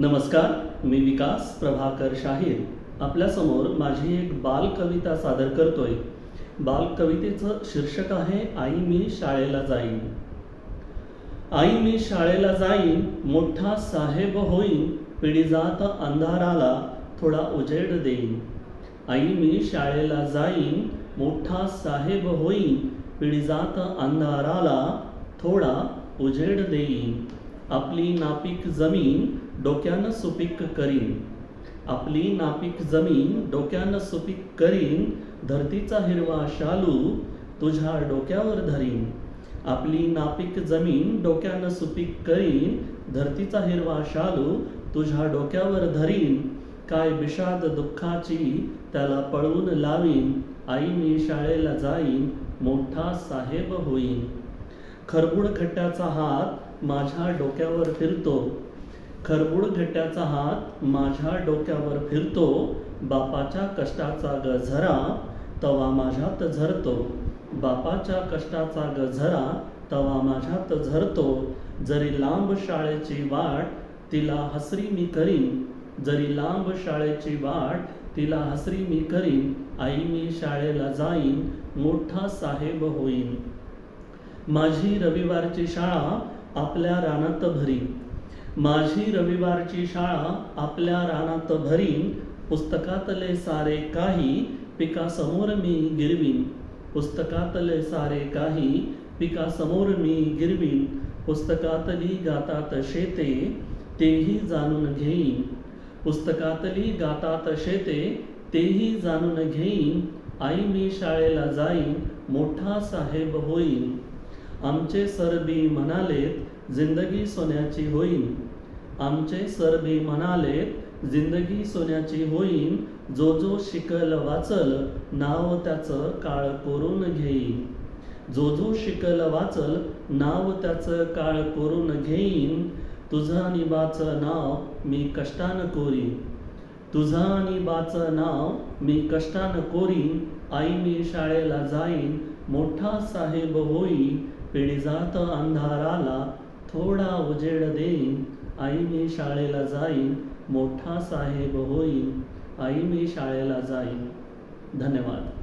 नमस्कार मी विकास प्रभाकर शाहीर. आपल्यासमोर माझी एक बालकविता सादर करतोय. बालकवितेचं शीर्षक आहे आई मी शाळेला जाईन. आई मी शाळेला जाईन मोठा साहेब होईन पिढीजात अंधाराला थोडा उजेड देईन. आई मी शाळेला जाईन मोठा साहेब होईन पिढीजात अंधाराला थोडा उजेड देईन. आपली नापीक जमीन डोक्यानं सुपीक करीन. आपली नापीक जमीन डोक्यानं सुपीक करीन. धरतीचा हिरवा शालू तुझ्या डोक्यावर धरीन. आपली नापीक जमीन डोक्यानं सुपीक करीन. धरतीचा हिरवा शालू तुझ्या डोक्यावर धरीन. काय विषाद दुःखाची त्याला पळवून लावीन. आई मी शाळेला जाईन. मोठा साहेब होईन. खरबुड खट्ट्याचा हात माझ्या डोक्यावर फिरतो. खरबुड घट्ट्याचा हात माझ्या डोक्यावर फिरतो. बापाच्या कष्टाचा गझरा तवा माझ्यात झरतो. बापाच्या कष्टाचा गझरा तवा माझ्यात झरतो. जरी लांब शाळेची वाट तिला हसरी मी करीन. जरी लांब शाळेची वाट तिला हसरी मी करीन. आई मी शाळेला जाईन. मोठा साहेब होईन. माझी रविवारची शाळा आपल्या रानात भरीन. माझी रविवारची शाळा आपल्या रानात भरीन. पुस्तकातले सारे काही पिकासमोर मी गिरवीन. पुस्तकातले सारे काही पिकासमोर मी गिरवीन. पुस्तकातली गातात शेते तेही जाणून घेईन. पुस्तकातली गातात शेते तेही जाणून घेईन. आई मी शाळेला जाईन. मोठा साहेब होईन. आमचे सरबी म्हणालेत जिंदगी सोन्याची होईन. आमचे सरबी म्हणालेत जिंदगी सोन्याची होईन. जो जो शिकल वाचल नाव त्याचं काळ कोरून घेईन. जो जो शिकल वाचल नाव त्याचं काळ कोरून घेईन. तुझा निबाचं नाव मी कष्टानं कोरीन. तुझा निबाचं नाव मी कष्टानं कोरीन. आई मी शाळेला जाईन मोठा साहेब पिढी पिढीजात अंधाराला थोडा उजेड देईन. आई मी शाळेला जाईन. मोठा साहेब होईन. आई मी शाळेला जाईन. धन्यवाद.